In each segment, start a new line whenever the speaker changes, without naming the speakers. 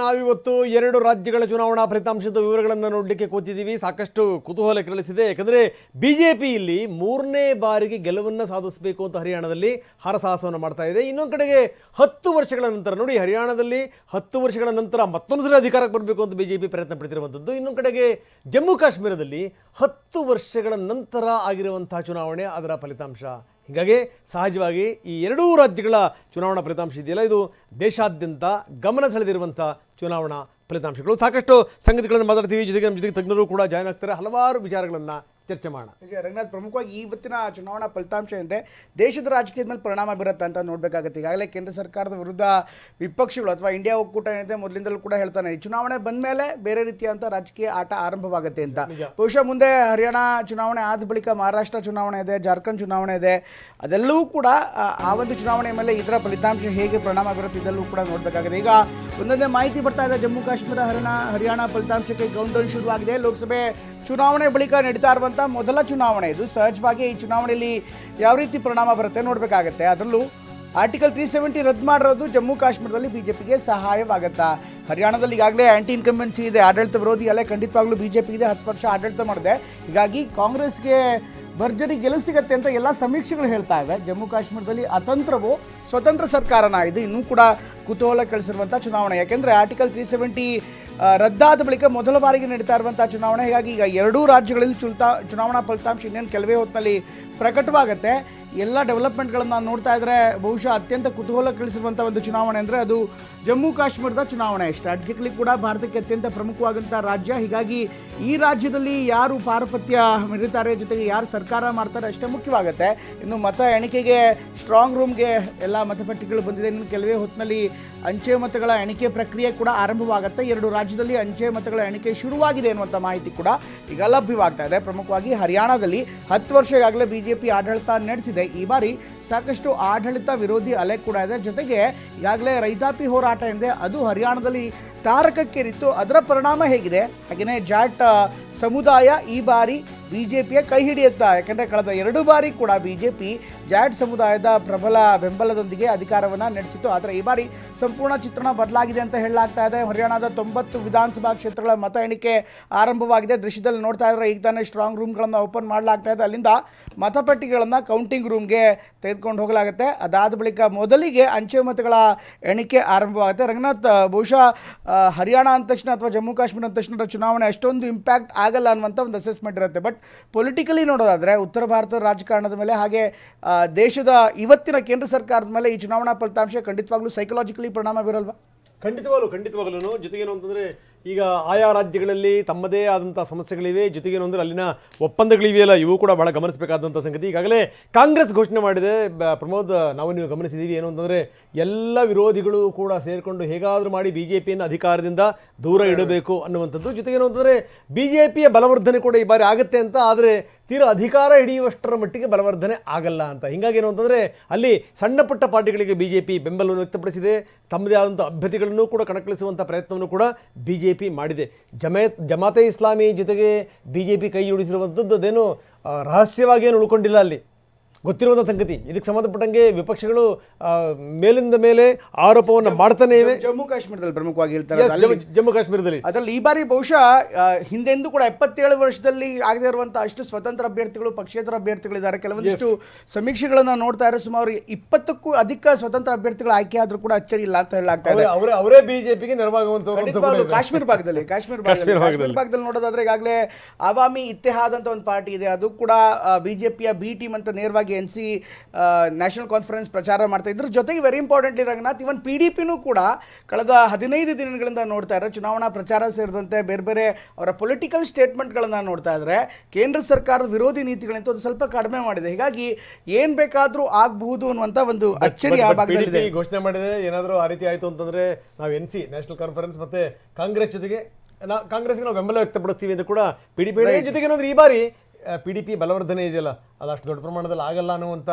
ನಾವಿವತ್ತು ಎರಡು ರಾಜ್ಯಗಳ ಚುನಾವಣಾ ಫಲಿತಾಂಶದ ವಿವರಗಳನ್ನು ನೋಡಲಿಕ್ಕೆ ಕೂತಿದ್ದೀವಿ. ಸಾಕಷ್ಟು ಕುತೂಹಲ ಕೆರಳಿಸಿದೆ. ಯಾಕಂದರೆ ಬಿ ಇಲ್ಲಿ ಮೂರನೇ ಬಾರಿಗೆ ಗೆಲುವನ್ನು ಸಾಧಿಸಬೇಕು ಅಂತ ಹರಿಯಾಣದಲ್ಲಿ ಹರಸಾಹಸವನ್ನು ಮಾಡ್ತಾ ಇದೆ. ಇನ್ನೊಂದು ಕಡೆಗೆ ಹತ್ತು ವರ್ಷಗಳ ನಂತರ ನೋಡಿ, ಹರಿಯಾಣದಲ್ಲಿ ಹತ್ತು ವರ್ಷಗಳ ನಂತರ ಮತ್ತೊಂದು ಸಲ ಅಧಿಕಾರಕ್ಕೆ ಬರಬೇಕು ಅಂತ ಬಿ ಜೆ ಪಿ ಪ್ರಯತ್ನ ಪಡ್ತಿರುವಂಥದ್ದು. ಇನ್ನೊಂದು ಕಡೆಗೆ ಜಮ್ಮು ಕಾಶ್ಮೀರದಲ್ಲಿ ಹತ್ತು ವರ್ಷಗಳ ನಂತರ ಆಗಿರುವಂತಹ ಚುನಾವಣೆ, ಅದರ ಫಲಿತಾಂಶ. ಹೀಗಾಗಿ ಸಹಜವಾಗಿ ಈ ಎರಡೂ ರಾಜ್ಯಗಳ ಚುನಾವಣಾ ಫಲಿತಾಂಶ ಇದೆಯಲ್ಲ, ಇದು ದೇಶಾದ್ಯಂತ ಗಮನ ಸೆಳೆದಿರುವಂಥ ಚುನಾವಣಾ ಫಲಿತಾಂಶಗಳು. ಸಾಕಷ್ಟು ಸಂಗತಿಗಳನ್ನು ಮಾತಾಡ್ತೀವಿ. ಜೊತೆಗೆ ನಮ್ಮ ಜೊತೆಗೆ ತಜ್ಞರು ಕೂಡ ಜಾಯ್ನ್ ಆಗ್ತಾರೆ. ಹಲವಾರು ವಿಚಾರಗಳನ್ನು ಚರ್ಚೆ ಮಾಡೋಣ.
ರಂಗನಾಥ್ ಪ್ರಮುಖವಾಗಿ ಇವತ್ತಿನ ಚುನಾವಣಾ ಫಲಿತಾಂಶ ಏನಿದೆ ದೇಶದ ರಾಜಕೀಯದ ಮೇಲೆ ಪರಿಣಾಮ ಬೀರುತ್ತೆ ಅಂತ ನೋಡಬೇಕಾಗುತ್ತೆ. ಈಗಾಗಲೇ ಕೇಂದ್ರ ಸರ್ಕಾರದ ವಿರುದ್ಧ ವಿಪಕ್ಷಗಳು ಅಥವಾ ಇಂಡಿಯಾ ಒಕ್ಕೂಟ ಏನಿದೆ ಮೊದಲಿಂದಲೂ ಕೂಡ ಹೇಳ್ತಾನೆ ಈ ಚುನಾವಣೆ ಬಂದ ಮೇಲೆ ಬೇರೆ ರೀತಿಯಂತ ರಾಜಕೀಯ ಆಟ ಆರಂಭವಾಗುತ್ತೆ ಅಂತ. ಬಹುಶಃ ಮುಂದೆ ಹರಿಯಾಣ ಚುನಾವಣೆ ಆದ ಬಳಿಕ ಮಹಾರಾಷ್ಟ್ರ ಚುನಾವಣೆ ಇದೆ ಜಾರ್ಖಂಡ್ ಚುನಾವಣೆ ಇದೆ ಅದೆಲ್ಲವೂ ಕೂಡ ಆ, ಒಂದು ಚುನಾವಣೆ ಮೇಲೆ ಇದರ ಫಲಿತಾಂಶ ಹೇಗೆ ಪರಿಣಾಮ ಬೀರುತ್ತೆ ಇದೆಲ್ಲವೂ ಕೂಡ ನೋಡಬೇಕಾಗಿದೆ. ಈಗ ಒಂದೊಂದೇ ಮಾಹಿತಿ ಬರ್ತಾ ಇದೆ ಜಮ್ಮು ಕಾಶ್ಮೀರ ಹರಿಯಾಣ ಹರಿಯಾಣ ಫಲಿತಾಂಶಕ್ಕೆ ಡೌನ್ ಶುರುವಾಗಿದೆ. ಲೋಕಸಭೆ ಚುನಾವಣೆ ಬಳಿಕ ನಡೀತಾ ಇರುವಂಥ ಮೊದಲ ಚುನಾವಣೆ. ಇದು ಸಹಜವಾಗಿ ಈ ಚುನಾವಣೆಯಲ್ಲಿ ಯಾವ ರೀತಿ ಪರಿಣಾಮ ಬರುತ್ತೆ ನೋಡಬೇಕಾಗತ್ತೆ. ಅದರಲ್ಲೂ ಆರ್ಟಿಕಲ್ ತ್ರೀ ಸೆವೆಂಟಿ ರದ್ದು ಮಾಡಿರೋದು ಜಮ್ಮು ಕಾಶ್ಮೀರದಲ್ಲಿ ಬಿ ಜೆ ಪಿಗೆ ಸಹಾಯವಾಗುತ್ತಾ? ಹರಿಯಾಣದಲ್ಲಿ ಈಗಾಗಲೇ ಆಂಟಿ ಇನ್ಕಂಬೆನ್ಸಿ ಇದೆ. ಆಡಳಿತ ವಿರೋಧಿ ಅಲೆ ಖಂಡಿತವಾಗ್ಲೂ ಬಿಜೆಪಿ ಇದೆ ಹತ್ತು ವರ್ಷ ಆಡಳಿತ ಮಾಡಿದೆ. ಹೀಗಾಗಿ ಕಾಂಗ್ರೆಸ್ಗೆ ಭರ್ಜರಿ ಗೆಲುವು ಸಿಗತ್ತೆ ಅಂತ ಎಲ್ಲ ಸಮೀಕ್ಷೆಗಳು ಹೇಳ್ತಾ ಇವೆ. ಜಮ್ಮು ಕಾಶ್ಮೀರದಲ್ಲಿ ಅತಂತ್ರವು ಸ್ವತಂತ್ರ ಸರ್ಕಾರನ ಇದು. ಇನ್ನೂ ಕೂಡ ಕುತೂಹಲ ಕಳಿಸಿರುವಂಥ ಚುನಾವಣೆ. ಯಾಕೆಂದರೆ ಆರ್ಟಿಕಲ್ ತ್ರೀ ಸೆವೆಂಟಿ ರದ್ದಾದ ಬಳಿಕ ಮೊದಲ ಬಾರಿಗೆ ನಡೀತಾ ಇರುವಂಥ ಚುನಾವಣೆ. ಹೀಗಾಗಿ ಈಗ ಎರಡೂ ರಾಜ್ಯಗಳಲ್ಲಿ ಚುಲ್ತಾ, ಚುನಾವಣಾ ಫಲಿತಾಂಶ ಇನ್ನೇನು ಕೆಲವೇ ಹೊತ್ತಿನಲ್ಲಿ ಪ್ರಕಟವಾಗುತ್ತೆ. ಎಲ್ಲ ಡೆವಲಪ್ಮೆಂಟ್ಗಳನ್ನು ನೋಡ್ತಾ ಇದ್ರೆ ಬಹುಶಃ ಅತ್ಯಂತ ಕುತೂಹಲ ಕಳಿಸಿರುವಂಥ ಒಂದು ಚುನಾವಣೆ ಅಂದರೆ ಅದು ಜಮ್ಮು ಕಾಶ್ಮೀರದ ಚುನಾವಣೆ. ಸ್ಟ್ರಾಟಜಿಕಲಿ ಕೂಡ ಭಾರತಕ್ಕೆ ಅತ್ಯಂತ ಪ್ರಮುಖವಾದಂಥ ರಾಜ್ಯ. ಹೀಗಾಗಿ ಈ ರಾಜ್ಯದಲ್ಲಿ ಯಾರು ಪಾರಪತ್ಯ ಮೆರೀತಾರೆ ಜೊತೆಗೆ ಯಾರು ಸರ್ಕಾರ ಮಾಡ್ತಾರೆ ಅಷ್ಟೇ ಮುಖ್ಯವಾಗುತ್ತೆ. ಇನ್ನು ಮತ ಎಣಿಕೆಗೆ ಸ್ಟ್ರಾಂಗ್ ರೂಮ್ಗೆ ಎಲ್ಲ ಮತಪಟ್ಟಿಗಳು ಬಂದಿದೆ. ಇನ್ನು ಕೆಲವೇ ಹೊತ್ತಿನಲ್ಲಿ ಅಂಚೆ ಮತಗಳ ಎಣಿಕೆ ಪ್ರಕ್ರಿಯೆ ಕೂಡ ಆರಂಭವಾಗುತ್ತೆ. ಎರಡು ರಾಜ್ಯದಲ್ಲಿ ಅಂಚೆ ಮತಗಳ ಎಣಿಕೆ ಶುರುವಾಗಿದೆ ಅನ್ನುವಂಥ ಮಾಹಿತಿ ಕೂಡ ಈಗ ಲಭ್ಯವಾಗ್ತಾ ಇದೆ. ಪ್ರಮುಖವಾಗಿ ಹರಿಯಾಣದಲ್ಲಿ ಹತ್ತು ವರ್ಷ ಈಗಾಗಲೇ ಬಿಜೆಪಿ ಆಡಳಿತ ನಡೆಸಿದೆ. ಈ ಬಾರಿ ಸಾಕಷ್ಟು ಆಡಳಿತ ವಿರೋಧಿ ಅಲೆ ಕೂಡ ಇದೆ. ಜೊತೆಗೆ ಈಗಾಗಲೇ ರೈತಾಪಿ ಹೋರಾಟ ಇದೆ ಅದು ಹರಿಯಾಣದಲ್ಲಿ ತಾರಕಕ್ಕೇರಿತ್ತು. ಅದರ ಪರಿಣಾಮ ಹೇಗಿದೆ? ಹಾಗೆಯೇ ಜಾಟ್ ಸಮುದಾಯ ಈ ಬಾರಿ ಬಿ ಜೆ ಪಿಯ ಕೈ ಹಿಡಿಯುತ್ತಾ ಯಾಕೆಂದರೆ ಕಳೆದ ಎರಡು ಬಾರಿ ಕೂಡ ಬಿ ಜೆ ಪಿ ಜಾಟ್ ಸಮುದಾಯದ ಪ್ರಬಲ ಬೆಂಬಲದೊಂದಿಗೆ ಅಧಿಕಾರವನ್ನು ನಡೆಸಿತ್ತು. ಆದರೆ ಈ ಬಾರಿ ಸಂಪೂರ್ಣ ಚಿತ್ರಣ ಬದಲಾಗಿದೆ ಅಂತ ಹೇಳಲಾಗ್ತಾ ಇದೆ. ಹರಿಯಾಣದ ತೊಂಬತ್ತು ವಿಧಾನಸಭಾ ಕ್ಷೇತ್ರಗಳ ಮತ ಎಣಿಕೆ ಆರಂಭವಾಗಿದೆ. ದೃಶ್ಯದಲ್ಲಿ ನೋಡ್ತಾ ಇದ್ರೆ ಈಗ ತಾನೇ ಸ್ಟ್ರಾಂಗ್ ರೂಮ್ಗಳನ್ನು ಓಪನ್ ಮಾಡಲಾಗ್ತಾ ಇದೆ. ಅಲ್ಲಿಂದ ಮತಪಟ್ಟಿಗಳನ್ನು ಕೌಂಟಿಂಗ್ ರೂಮ್ಗೆ ತೆಗೆದುಕೊಂಡು ಹೋಗಲಾಗುತ್ತೆ. ಅದಾದ ಬಳಿಕ ಮೊದಲಿಗೆ ಅಂಚೆ ಮತಗಳ ಎಣಿಕೆ ಆರಂಭವಾಗುತ್ತೆ. ರಂಗನಾಥ್ ಬಹುಶಃ ಹರಿಯಾಣ ಅಂದ ತಕ್ಷಣ ಅಥವಾ ಜಮ್ಮು ಕಾಶ್ಮೀರ ಅಂದ ತಕ್ಷಣ ಚುನಾವಣೆ ಅಷ್ಟೊಂದು ಇಂಪ್ಯಾಕ್ಟ್ ಆಗಲ್ಲ ಅನ್ನುವಂಥ ಒಂದು ಅಸೆಸ್ಮೆಂಟ್ ಇರುತ್ತೆ. ಬಟ್ ಪೊಲಿಟಿಕಲಿ ನೋಡೋದಾದರೆ ಉತ್ತರ ಭಾರತದ ರಾಜಕಾರಣದ ಮೇಲೆ ಹಾಗೆ ದೇಶದ ಇವತ್ತಿನ ಕೇಂದ್ರ ಸರ್ಕಾರದ ಮೇಲೆ ಈ ಚುನಾವಣಾ ಫಲಿತಾಂಶ ಖಂಡಿತವಾಗ್ಲೂ ಸೈಕಲಾಜಿಕಲಿ ಪರಿಣಾಮ ಬೀರಲ್ವಾ?
ಖಂಡಿತವಾಗ್ಲೂ ಖಂಡಿತವಾಗ್ಲೂ ಜೊತೆಗೇನು ಅಂತಂದರೆ ಈಗ ಆಯಾ ರಾಜ್ಯಗಳಲ್ಲಿ ತಮ್ಮದೇ ಆದಂಥ ಸಮಸ್ಯೆಗಳಿವೆ. ಜೊತೆಗೇನು ಅಂದರೆ ಅಲ್ಲಿನ ಒಪ್ಪಂದಗಳಿವೆಯಲ್ಲ ಇವು ಕೂಡ ಭಾಳ ಗಮನಿಸಬೇಕಾದಂಥ ಸಂಗತಿ. ಈಗಾಗಲೇ ಕಾಂಗ್ರೆಸ್ ಘೋಷಣೆ ಮಾಡಿದೆ. ಪ್ರಮೋದ್ ನಾವು ನೀವು ಗಮನಿಸಿದ್ದೀವಿ ಏನು ಅಂತಂದರೆ ಎಲ್ಲ ವಿರೋಧಿಗಳು ಕೂಡ ಸೇರಿಕೊಂಡು ಹೇಗಾದರೂ ಮಾಡಿ ಬಿ ಜೆ ಪಿಯನ್ನು ಅಧಿಕಾರದಿಂದ ದೂರ ಇಡಬೇಕು ಅನ್ನುವಂಥದ್ದು. ಜೊತೆಗೇನು ಅಂತಂದರೆ ಬಿ ಜೆ ಪಿಯ ಬಲವರ್ಧನೆ ಕೂಡ ಈ ಬಾರಿ ಆಗುತ್ತೆ ಅಂತ ಆದರೆ ತೀರಾ ಅಧಿಕಾರ ಹಿಡಿಯುವಷ್ಟರ ಮಟ್ಟಿಗೆ ಬಲವರ್ಧನೆ ಆಗಲ್ಲ ಅಂತ. ಹಿಂಗಾಗಿ ಏನು ಅಂತಂದರೆ ಅಲ್ಲಿ ಸಣ್ಣ ಪುಟ್ಟ ಪಾರ್ಟಿಗಳಿಗೆ ಬಿ ಜೆ ಪಿ ಬೆಂಬಲವನ್ನು ವ್ಯಕ್ತಪಡಿಸಿದೆ. ತಮ್ಮದೇ ಆದಂಥ ಅಭ್ಯರ್ಥಿಗಳನ್ನು ಕೂಡ ಕಣಕ್ಕಿಳಿಸುವಂಥ ಪ್ರಯತ್ನವನ್ನು ಕೂಡ ಬಿ ಜೆ ಪಿ ಮಾಡಿದೆ. ಜಮೇತ್ ಜಮಾತೆ ಇಸ್ಲಾಮಿ ಜೊತೆಗೆ ಬಿ ಜೆ ಪಿ ಕೈ ಜೋಡಿಸಿರುವಂಥದ್ದು ಅದೇನು ಆ, ರಹಸ್ಯವಾಗಿ ಏನು ಉಳ್ಕೊಂಡಿಲ್ಲ ಅಲ್ಲಿ. ಗೊತ್ತಿರುವಂಥ ಸಂಗತಿ. ಇದಕ್ಕೆ ಸಂಬಂಧಪಟ್ಟಂಗೆ ವಿಪಕ್ಷಗಳು ಮೇಲಿಂದ ಮೇಲೆ ಆರೋಪವನ್ನು ಮಾಡ್ತಾನೇ ಇವೆ.
ಜಮ್ಮು ಕಾಶ್ಮೀರದಲ್ಲಿ ಪ್ರಮುಖವಾಗಿ ಹೇಳ್ತಾರೆ.
ಜಮ್ಮು- ಕಾಶ್ಮೀರದಲ್ಲಿ.
ಅದರಲ್ಲಿ ಈ ಬಾರಿ ಬಹುಶಃ ಹಿಂದೆಂದೂ ಕೂಡ ಎಪ್ಪತ್ತೇಳು ವರ್ಷದಲ್ಲಿ ಆಗದೇ ಇರುವಂತಹ ಅಷ್ಟು ಸ್ವತಂತ್ರ ಅಭ್ಯರ್ಥಿಗಳು ಪಕ್ಷೇತರ ಅಭ್ಯರ್ಥಿಗಳಿದ್ದಾರೆ. ಕೆಲವೊಂದಿಷ್ಟು ಸಮೀಕ್ಷೆಗಳನ್ನ ನೋಡ್ತಾ ಇರೋ ಸುಮಾರು ಇಪ್ಪತ್ತಕ್ಕೂ ಅಧಿಕ ಸ್ವತಂತ್ರ ಅಭ್ಯರ್ಥಿಗಳು ಆಯ್ಕೆ ಆದ್ರೂ ಕೂಡ ಅಚ್ಚರಿ ಇಲ್ಲ ಅಂತ ಹೇಳಲಾಗ್ತಾ ಇದೆ.
ಅವರೇ ಬಿಜೆಪಿಗೆ ನೆರವಾಗುವಂತ.
ಕಾಶ್ಮೀರ ಭಾಗದಲ್ಲಿ ಕಾಶ್ಮೀರ
ಕಾಶ್ಮೀರ
ಭಾಗದಲ್ಲಿ.
ಭಾಗದಲ್ಲಿ.
ನೋಡೋದಾದ್ರೆ ಈಗಾಗಲೇ ಅವಾಮಿ ಇತ್ತೆಹಾದ್ ಅಂತ ಒಂದು ಪಾರ್ಟಿ ಇದೆ. ಅದು ಕೂಡ ಬಿಜೆಪಿಯ ಬಿ ಟೀಮ್ ಅಂತ ನೇರವಾಗಿ ಎನ್ ಸಿ ನ್ಯಾಷನಲ್ ಕಾನ್ಫರೆನ್ಸ್ ಪ್ರಚಾರ ಮಾಡ್ತಾ ಇದ್ರು. ಜೊತೆಗೆ very importantly Ranganath even P D ಪಿನೂ ಕೂಡ ಕಳೆದ ಹದಿನೈದು ದಿನಗಳಿಂದ ನೋಡ್ತಾ ಇರೋ ಚುನಾವಣಾ ಪ್ರಚಾರ ಸೇರಿದಂತೆ ಬೇರೆ ಬೇರೆ ಅವರ ಪೊಲಿಟಿಕಲ್ ಸ್ಟೇಟ್ಮೆಂಟ್ಗಳನ್ನು ನೋಡ್ತಾ ಇದ್ರೆ ಕೇಂದ್ರ ಸರ್ಕಾರದ ವಿರೋಧಿ ನೀತಿಗಳಂತ ಅದು ಸ್ವಲ್ಪ ಕಡಿಮೆ ಮಾಡಿದೆ. ಹೀಗಾಗಿ ಏನ್ ಬೇಕಾದ್ರೂ ಆಗಬಹುದು ಅನ್ನುವಂಥ ಒಂದು ಅಚ್ಚರಿ ಆ ಭಾಗದಲ್ಲಿದೆ.
ಘೋಷಣೆ ಮಾಡಿದೆ ಏನಾದರೂ ಆ ರೀತಿ ಆಯಿತು ಅಂತಂದ್ರೆ ನಾವು ಎನ್ ಸಿ ನ್ಯಾಷನಲ್ ಕಾನ್ಫರೆನ್ಸ್ ಮತ್ತೆ ಕಾಂಗ್ರೆಸ್ ಜೊತೆಗೆ ಕಾಂಗ್ರೆಸ್ಗೆ ನಾವು ಬೆಂಬಲ ವ್ಯಕ್ತಪಡಿಸ್ತೀವಿ ಅಂತ ಕೂಡ ಪಿ ಡಿ ಪಿ ಜೊತೆಗೆ ಏನಂದ್ರೆ ಈ ಬಾರಿ ಪಿ ಡಿ ಪಿ ಬಲವರ್ಧನೆ ಇದೆಯಲ್ಲ ಅದು ಅಷ್ಟು ದೊಡ್ಡ ಪ್ರಮಾಣದಲ್ಲಿ ಆಗಲ್ಲ ಅನ್ನುವಂಥ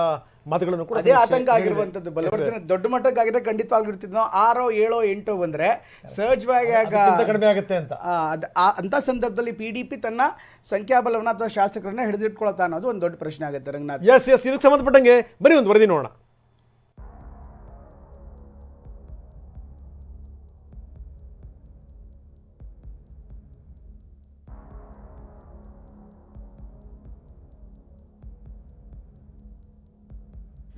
ಮಾತುಗಳನ್ನು ಕೂಡ
ಅದೇ ಆತಂಕ ಆಗಿರುವಂಥದ್ದು. ಬಲವರ್ಧನೆ ದೊಡ್ಡ ಮಟ್ಟಕ್ಕಾಗಿದ್ರೆ ಖಂಡಿತವಾಗ್ಲೂ ಇರ್ತಿದ್ವಿ ನಾವು ಆರೋ ಏಳೋ ಎಂಟೋ ಬಂದ್ರೆ ಸಹಜವಾಗಿ ಆಗ
ಕಡಿಮೆ ಆಗುತ್ತೆ ಅಂತ.
ಆ, ಅಂಥ ಸಂದರ್ಭದಲ್ಲಿ ಪಿ ಡಿ ಪಿ ತನ್ನ ಸಂಖ್ಯಾಬಲವನ್ನು ಅಥವಾ ಶಾಸಕರನ್ನ ಹಿಡಿದಿಟ್ಕೊಳ್ತಾ ಅನ್ನೋದು ಒಂದು ದೊಡ್ಡ ಪ್ರಶ್ನೆ ಆಗುತ್ತೆ ರಂಗನಾಥ್.
ಎಸ್ ಎಸ್ ಇದಕ್ಕೆ ಸಂಬಂಧಪಟ್ಟಂಗೆ ಬರೀ ಒಂದು ವರದಿ ನೋಡೋಣ.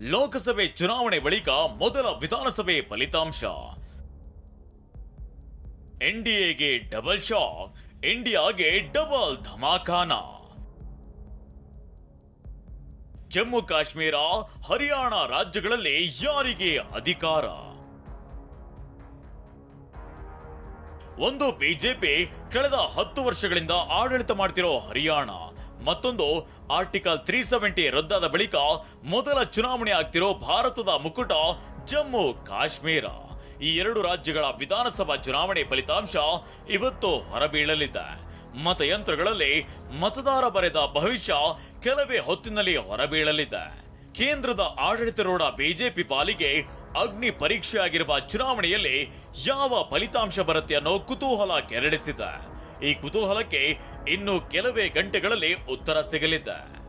ಲೋಕಸಭೆ ಚುನಾವಣೆ ಬಳಿಕ ಮೊದಲ ವಿಧಾನಸಭೆ ಫಲಿತಾಂಶ. ಎನ್ಡಿಎಗೆ ಡಬಲ್ ಶಾಕ್ ಇಂಡಿಯಾಗೆ ಡಬಲ್ ಧಮಾಕಾನ ಜಮ್ಮು ಕಾಶ್ಮೀರ, ಹರಿಯಾಣ ರಾಜ್ಯಗಳಲ್ಲಿ ಯಾರಿಗೆ ಅಧಿಕಾರ? ಒಂದು ಬಿಜೆಪಿ, ಕಳೆದ ಹತ್ತು ವರ್ಷಗಳಿಂದ ಆಡಳಿತ ಮಾಡ್ತಿರೋ ಹರಿಯಾಣ ಮತ್ತೊಂದು ಆರ್ಟಿಕಲ್ ತ್ರೀ ಸೆವೆಂಟಿ ರದ್ದಾದ ಬಳಿಕ ಮೊದಲ ಚುನಾವಣೆ ಆಗ್ತಿರೋ ಭಾರತದ ಮುಕುಟ ಜಮ್ಮು ಕಾಶ್ಮೀರ. ಈ ಎರಡು ರಾಜ್ಯಗಳ ವಿಧಾನಸಭಾ ಚುನಾವಣೆ ಫಲಿತಾಂಶ ಇವತ್ತು ಹೊರಬೀಳಲಿದೆ. ಮತಯಂತ್ರಗಳಲ್ಲಿ ಮತದಾರ ಬರೆದ ಭವಿಷ್ಯ ಕೆಲವೇ ಹೊತ್ತಿನಲ್ಲಿ ಹೊರಬೀಳಲಿದೆ. ಕೇಂದ್ರದ ಆಡಳಿತರೂಢ ಬಿಜೆಪಿ ಪಾಲಿಗೆ ಅಗ್ನಿ ಪರೀಕ್ಷೆಯಾಗಿರುವ ಚುನಾವಣೆಯಲ್ಲಿ ಯಾವ ಫಲಿತಾಂಶ ಬರುತ್ತೆ ಅನ್ನೋ ಕುತೂಹಲ ಕೆರಳಿಸಿದೆ. ಈ ಕುತೂಹಲಕ್ಕೆ ಇನ್ನು ಕೆಲವೇ ಗಂಟೆಗಳಲ್ಲಿ ಉತ್ತರ ಸಿಗಲಿದೆ.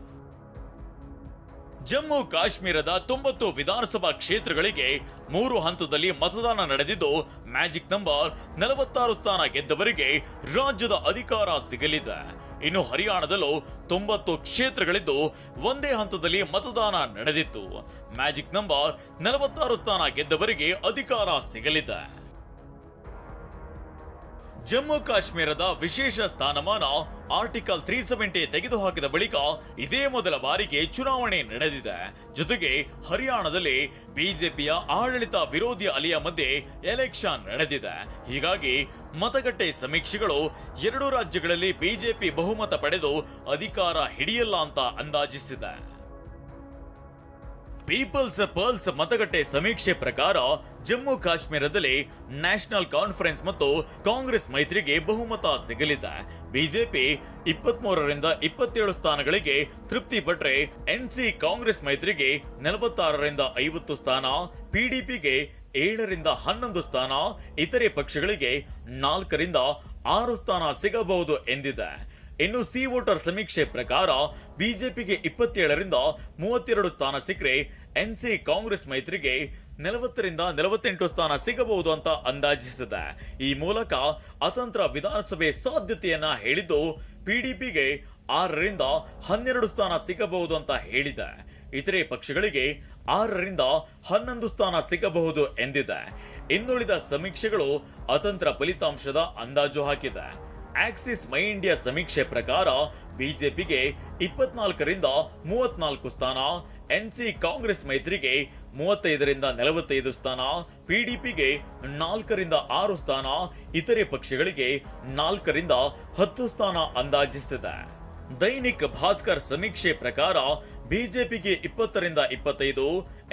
ಜಮ್ಮು ಕಾಶ್ಮೀರದ ತೊಂಬತ್ತು ವಿಧಾನಸಭಾ ಕ್ಷೇತ್ರಗಳಿಗೆ ಮೂರು ಹಂತದಲ್ಲಿ ಮತದಾನ ನಡೆದಿದ್ದು, ಮ್ಯಾಜಿಕ್ ನಂಬರ್ ನಲವತ್ತಾರು ಸ್ಥಾನ ಗೆದ್ದವರಿಗೆ ರಾಜ್ಯದ ಅಧಿಕಾರ ಸಿಗಲಿದೆ. ಇನ್ನು ಹರಿಯಾಣದಲ್ಲೂ ತೊಂಬತ್ತು ಕ್ಷೇತ್ರಗಳಿದ್ದು, ಒಂದೇ ಹಂತದಲ್ಲಿ ಮತದಾನ ನಡೆದಿತ್ತು. ಮ್ಯಾಜಿಕ್ ನಂಬರ್ ನಲವತ್ತಾರು ಸ್ಥಾನ ಗೆದ್ದವರಿಗೆ ಅಧಿಕಾರ ಸಿಗಲಿದೆ. ಜಮ್ಮು ಕಾಶ್ಮೀರದ ವಿಶೇಷ ಸ್ಥಾನಮಾನ ಆರ್ಟಿಕಲ್ ತ್ರೀ ಸೆವೆಂಟಿ ತೆಗೆದುಹಾಕಿದ ಬಳಿಕ ಇದೇ ಮೊದಲ ಬಾರಿಗೆ ಚುನಾವಣೆ ನಡೆದಿದೆ. ಜೊತೆಗೆ ಹರಿಯಾಣದಲ್ಲಿ ಬಿಜೆಪಿಯ ಆಡಳಿತ ವಿರೋಧಿ ಅಲಿಯ ಮಧ್ಯೆ ಎಲೆಕ್ಷನ್ ನಡೆದಿದೆ. ಹೀಗಾಗಿ ಮತಗಟ್ಟೆ ಸಮೀಕ್ಷೆಗಳು ಎರಡು ರಾಜ್ಯಗಳಲ್ಲಿ ಬಿಜೆಪಿ ಬಹುಮತ ಪಡೆದು ಅಧಿಕಾರ ಹಿಡಿಯಲ್ಲ ಅಂತ ಅಂದಾಜಿಸಿದೆ. ಪೀಪಲ್ಸ್ ಪರ್ಲ್ಸ್ ಮತಗಟ್ಟೆ ಸಮೀಕ್ಷೆ ಪ್ರಕಾರ ಜಮ್ಮು ಕಾಶ್ಮೀರದಲ್ಲಿ ನ್ಯಾಷನಲ್ ಕಾನ್ಫರೆನ್ಸ್ ಮತ್ತು ಕಾಂಗ್ರೆಸ್ ಮೈತ್ರಿಗೆ ಬಹುಮತ ಸಿಗಲಿದೆ. ಬಿಜೆಪಿ ಇಪ್ಪತ್ಮೂರರಿಂದ ಇಪ್ಪತ್ತೇಳು ಸ್ಥಾನಗಳಿಗೆ ತೃಪ್ತಿ ಪಟ್ರೆ ಎನ್ಸಿ ಕಾಂಗ್ರೆಸ್ ಮೈತ್ರಿಗೆ ನಲವತ್ತಾರರಿಂದ ಐವತ್ತು ಸ್ಥಾನ ಪಿಡಿಪಿಗೆ ಏಳರಿಂದ ಹನ್ನೊಂದು ಸ್ಥಾನ, ಇತರೆ ಪಕ್ಷಗಳಿಗೆ ನಾಲ್ಕರಿಂದ ಆರು ಸ್ಥಾನ ಸಿಗಬಹುದು ಎಂದಿದೆ. ಇನ್ನು ಸಿ ವೋಟರ್ ಸಮೀಕ್ಷೆ ಪ್ರಕಾರ ಬಿಜೆಪಿಗೆ ಇಪ್ಪತ್ತೇಳರಿಂದ ಮೂವತ್ತೆರಡು ಸ್ಥಾನ ಸಿಕ್ಕರೆ ಎನ್ಸಿ ಕಾಂಗ್ರೆಸ್ ಮೈತ್ರಿಗೆ ನಲವತ್ತರಿಂದ ನಲವತ್ತೆಂಟು ಸ್ಥಾನ ಸಿಗಬಹುದು ಅಂತ ಅಂದಾಜಿಸಿದೆ. ಈ ಮೂಲಕ ಅತಂತ್ರ ವಿಧಾನಸಭೆ ಸಾಧ್ಯತೆಯನ್ನ ಹೇಳಿದ್ದು ಪಿಡಿಪಿಗೆ ಆರರಿಂದ ಹನ್ನೆರಡು ಸ್ಥಾನ ಸಿಗಬಹುದು ಅಂತ ಹೇಳಿದೆ. ಇತರೆ ಪಕ್ಷಗಳಿಗೆ ಆರರಿಂದ ಹನ್ನೊಂದು ಸ್ಥಾನ ಸಿಗಬಹುದು ಎಂದಿದೆ. ಇನ್ನುಳಿದ ಸಮೀಕ್ಷೆಗಳು ಅತಂತ್ರ ಫಲಿತಾಂಶದ ಅಂದಾಜು ಹಾಕಿದೆ. ಆಕ್ಸಿಸ್ ಮೈ ಇಂಡಿಯಾ ಸಮೀಕ್ಷೆ ಪ್ರಕಾರ ಬಿಜೆಪಿಗೆ ಇಪ್ಪತ್ನಾಲ್ಕರಿಂದ ಮೂವತ್ನಾಲ್ಕು ಸ್ಥಾನ ಎನ್ಸಿ ಕಾಂಗ್ರೆಸ್ ಮೈತ್ರಿಗೆ ಮೂವತ್ತೈದರಿಂದ ನಲವತ್ತೈದು ಸ್ಥಾನ ಪಿಡಿಪಿಗೆ ನಾಲ್ಕರಿಂದ ಆರು ಸ್ಥಾನ, ಇತರೆ ಪಕ್ಷಗಳಿಗೆ ನಾಲ್ಕರಿಂದ ಹತ್ತು ಸ್ಥಾನ ಅಂದಾಜಿಸಿದೆ. ದೈನಿಕ್ ಭಾಸ್ಕರ್ ಸಮೀಕ್ಷೆ ಪ್ರಕಾರ ಬಿಜೆಪಿಗೆ ಇಪ್ಪತ್ತರಿಂದ ಇಪ್ಪತ್ತೈದು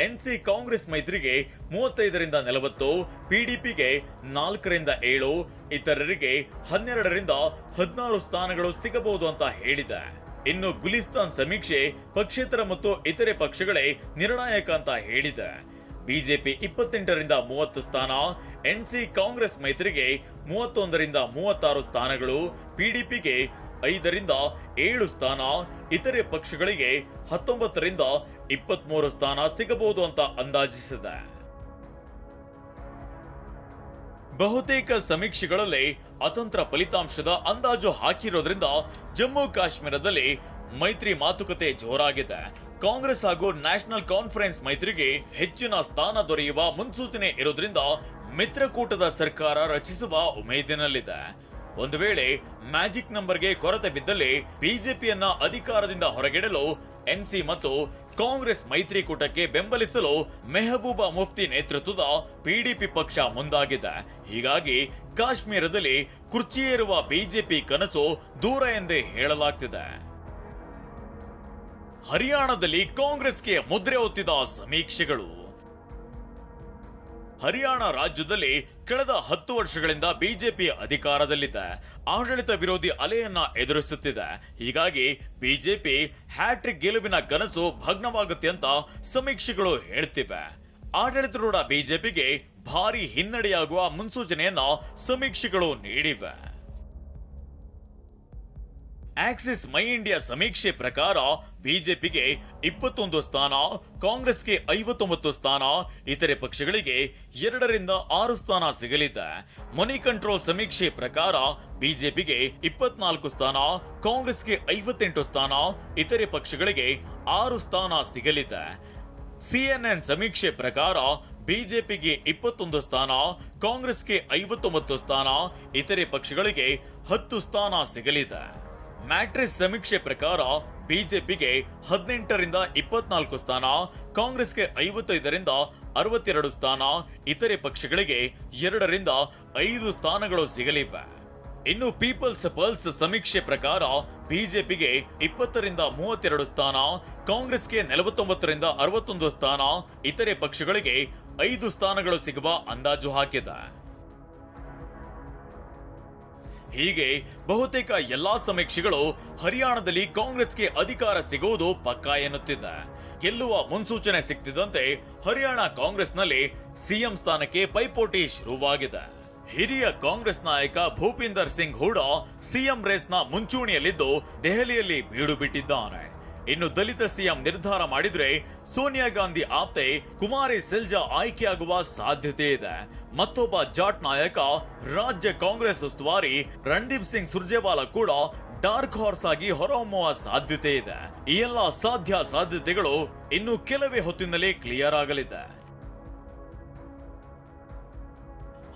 ಎನ್ಸಿ ಕಾಂಗ್ರೆಸ್ ಮೈತ್ರಿಗೆ ಮೂವತ್ತೈದರಿಂದ ನಲವತ್ತು ಪಿಡಿಪಿಗೆ ನಾಲ್ಕರಿಂದ ಏಳು, ಇತರರಿಗೆ ಹನ್ನೆರಡರಿಂದ ಹದಿನಾರು ಸ್ಥಾನಗಳು ಸಿಗಬಹುದು ಅಂತ ಹೇಳಿದೆ. ಇನ್ನು ಗುಲಿಸ್ತಾನ್ ಸಮೀಕ್ಷೆ ಪಕ್ಷೇತರ ಮತ್ತು ಇತರೆ ಪಕ್ಷಗಳೇ ನಿರ್ಣಾಯಕ ಅಂತ ಹೇಳಿದೆ. ಬಿಜೆಪಿ ಇಪ್ಪತ್ತೆಂಟರಿಂದ ಮೂವತ್ತು ಸ್ಥಾನ, ಎನ್ಸಿ ಕಾಂಗ್ರೆಸ್ ಮೈತ್ರಿಗೆ ಮೂವತ್ತೊಂದರಿಂದ ಮೂವತ್ತಾರು ಸ್ಥಾನಗಳು, ಪಿಡಿಪಿಗೆ ಐದರಿಂದ ಏಳು ಸ್ಥಾನ, ಇತರೆ ಪಕ್ಷಗಳಿಗೆ ಹತ್ತೊಂಬತ್ತರಿಂದ ಇಪ್ಪತ್ಮೂರು ಸ್ಥಾನ ಸಿಗಬಹುದು ಅಂತ ಅಂದಾಜಿಸಿದೆ. ಬಹುತೇಕ ಸಮೀಕ್ಷೆಗಳಲ್ಲಿ ಅತಂತ್ರ ಫಲಿತಾಂಶದ ಅಂದಾಜು ಹಾಕಿರೋದ್ರಿಂದ ಜಮ್ಮು ಕಾಶ್ಮೀರದಲ್ಲಿ ಮೈತ್ರಿ ಮಾತುಕತೆ ಜೋರಾಗಿದೆ. ಕಾಂಗ್ರೆಸ್ ಹಾಗೂ ನ್ಯಾಷನಲ್ ಕಾನ್ಫರೆನ್ಸ್ ಮೈತ್ರಿಗೆ ಹೆಚ್ಚಿನ ಸ್ಥಾನ ದೊರೆಯುವ ಮುನ್ಸೂಚನೆ ಇರೋದ್ರಿಂದ ಮಿತ್ರಕೂಟದ ಸರ್ಕಾರ ರಚಿಸುವ ಉಮೇದಿನಲ್ಲಿದೆ. ಒಂದು ವೇಳೆ ಮ್ಯಾಜಿಕ್ ನಂಬರ್ಗೆ ಕೊರತೆ ಬಿದ್ದಲ್ಲಿ ಬಿಜೆಪಿಯನ್ನ ಅಧಿಕಾರದಿಂದ ಹೊರಗಿಡಲು ಎನ್ಸಿ ಮತ್ತು ಕಾಂಗ್ರೆಸ್ ಮೈತ್ರಿಕೂಟಕ್ಕೆ ಬೆಂಬಲಿಸಲು ಮೆಹಬೂಬ ಮುಫ್ತಿ ನೇತೃತ್ವದ ಪಿಡಿಪಿ ಪಕ್ಷ ಮುಂದಾಗಿದೆ. ಹೀಗಾಗಿ ಕಾಶ್ಮೀರದಲ್ಲಿ ಕುರ್ಚಿಯೇರುವ ಬಿಜೆಪಿ ಕನಸು ದೂರ ಎಂದೇ ಹೇಳಲಾಗ್ತಿದೆ. ಹರಿಯಾಣದಲ್ಲಿ ಕಾಂಗ್ರೆಸ್ಗೆ ಮುದ್ರೆ ಒತ್ತಿದ ಸಮೀಕ್ಷೆಗಳು. ಹರಿಯಾಣ ರಾಜ್ಯದಲ್ಲಿ ಕಳೆದ ಹತ್ತು ವರ್ಷಗಳಿಂದ ಬಿಜೆಪಿ ಅಧಿಕಾರದಲ್ಲಿದೆ. ಆಡಳಿತ ವಿರೋಧಿ ಅಲೆಯನ್ನ ಎದುರಿಸುತ್ತಿದೆ. ಹೀಗಾಗಿ ಬಿಜೆಪಿ ಹ್ಯಾಟ್ರಿಕ್ ಗೆಲುವಿನ ಕನಸು ಭಗ್ನವಾಗುತ್ತೆ ಅಂತ ಸಮೀಕ್ಷೆಗಳು ಹೇಳ್ತಿವೆ. ಆಡಳಿತರೂಢ ಬಿಜೆಪಿಗೆ ಭಾರಿ ಹಿನ್ನಡೆಯಾಗುವ ಮುನ್ಸೂಚನೆಯನ್ನ ಸಮೀಕ್ಷೆಗಳು ನೀಡಿವೆ. ಆಕ್ಸಿಸ್ ಮೈ ಇಂಡಿಯಾ ಸಮೀಕ್ಷೆ ಪ್ರಕಾರ ಬಿಜೆಪಿಗೆ ಇಪ್ಪತ್ತೊಂದು ಸ್ಥಾನ, ಕಾಂಗ್ರೆಸ್ಗೆ ಐವತ್ತೊಂಬತ್ತು ಸ್ಥಾನ, ಇತರೆ ಪಕ್ಷಗಳಿಗೆ ಎರಡರಿಂದ ಆರು ಸ್ಥಾನ ಸಿಗಲಿದೆ. ಮನಿ ಕಂಟ್ರೋಲ್ ಸಮೀಕ್ಷೆ ಪ್ರಕಾರ ಬಿಜೆಪಿಗೆ ಇಪ್ಪತ್ನಾಲ್ಕು ಸ್ಥಾನ, ಕಾಂಗ್ರೆಸ್ಗೆ ಐವತ್ತೆಂಟು ಸ್ಥಾನ, ಇತರೆ ಪಕ್ಷಗಳಿಗೆ ಆರು ಸ್ಥಾನ ಸಿಗಲಿದೆ. ಸಿಎನ್ಎನ್ ಸಮೀಕ್ಷೆ ಪ್ರಕಾರ ಬಿಜೆಪಿಗೆ ಇಪ್ಪತ್ತೊಂದು ಸ್ಥಾನ, ಕಾಂಗ್ರೆಸ್ಗೆ ಐವತ್ತೊಂಬತ್ತು ಸ್ಥಾನ, ಇತರೆ ಪಕ್ಷಗಳಿಗೆ ಹತ್ತು ಸ್ಥಾನ ಸಿಗಲಿದೆ. ಮ್ಯಾಟ್ರಿಸ್ ಸಮೀಕ್ಷೆ ಪ್ರಕಾರ ಬಿಜೆಪಿಗೆ ಹದಿನೆಂಟರಿಂದ ಇಪ್ಪತ್ನಾಲ್ಕು ಸ್ಥಾನ, ಕಾಂಗ್ರೆಸ್ಗೆ ಐವತ್ತೈದರಿಂದ ಅರವತ್ತೆರಡು ಸ್ಥಾನ, ಇತರೆ ಪಕ್ಷಗಳಿಗೆ ಎರಡರಿಂದ ಐದು ಸ್ಥಾನಗಳು ಸಿಗಲಿವೆ. ಇನ್ನು ಪೀಪಲ್ಸ್ ಪಲ್ಸ್ ಸಮೀಕ್ಷೆ ಪ್ರಕಾರ ಬಿಜೆಪಿಗೆ ಇಪ್ಪತ್ತರಿಂದ ಮೂವತ್ತೆರಡು ಸ್ಥಾನ, ಕಾಂಗ್ರೆಸ್ಗೆ ನಲವತ್ತೊಂಬತ್ತರಿಂದ ಅರವತ್ತೊಂದು ಸ್ಥಾನ, ಇತರೆ ಪಕ್ಷಗಳಿಗೆ ಐದು ಸ್ಥಾನಗಳು ಸಿಗುವ ಅಂದಾಜು ಹಾಕಿದೆ. ಹೀಗೆ ಬಹುತೇಕ ಎಲ್ಲಾ ಸಮೀಕ್ಷೆಗಳು ಹರಿಯಾಣದಲ್ಲಿ ಕಾಂಗ್ರೆಸ್ಗೆ ಅಧಿಕಾರ ಸಿಗುವುದು ಪಕ್ಕಾ ಎನ್ನುತ್ತಿದೆ. ಗೆಲ್ಲುವ ಮುನ್ಸೂಚನೆ ಸಿಗ್ತಿದ್ದಂತೆ ಹರಿಯಾಣ ಕಾಂಗ್ರೆಸ್ನಲ್ಲಿ ಸಿಎಂ ಸ್ಥಾನಕ್ಕೆ ಪೈಪೋಟಿ ಶುರುವಾಗಿದೆ. ಹಿರಿಯ ಕಾಂಗ್ರೆಸ್ ನಾಯಕ ಭೂಪಿಂದರ್ ಸಿಂಗ್ ಹೂಡಾ ಸಿಎಂ ರೇಸ್ನ ಮುಂಚೂಣಿಯಲ್ಲಿದ್ದು ದೆಹಲಿಯಲ್ಲಿ ಬೀಡು ಬಿಟ್ಟಿದ್ದಾನೆ ಇನ್ನು ದಲಿತ ಸಿಎಂ ನಿರ್ಧಾರ ಮಾಡಿದ್ರೆ ಸೋನಿಯಾ ಗಾಂಧಿ ಆಪ್ತೆ ಕುಮಾರಿ ಸೆಲ್ಜಾ ಆಯ್ಕೆಯಾಗುವ ಸಾಧ್ಯತೆ ಇದೆ. ಮತ್ತೊಬ್ಬ ಜಾಟ್ ನಾಯಕ, ರಾಜ್ಯ ಕಾಂಗ್ರೆಸ್ ಉಸ್ತುವಾರಿ ರಣದೀಪ್ ಸಿಂಗ್ ಸುರ್ಜೇವಾಲಾ ಕೂಡ ಡಾರ್ಕ್ ಹಾರ್ಸ್ ಆಗಿ ಹೊರಹೊಮ್ಮುವ ಸಾಧ್ಯತೆ ಇದೆ. ಈ ಎಲ್ಲ ಸಾಧ್ಯ ಸಾಧ್ಯತೆಗಳು ಇನ್ನು ಕೆಲವೇ ಹೊತ್ತಿನಲ್ಲಿ ಕ್ಲಿಯರ್ ಆಗಲಿದೆ.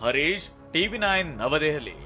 Harish, TV nine Navadehali.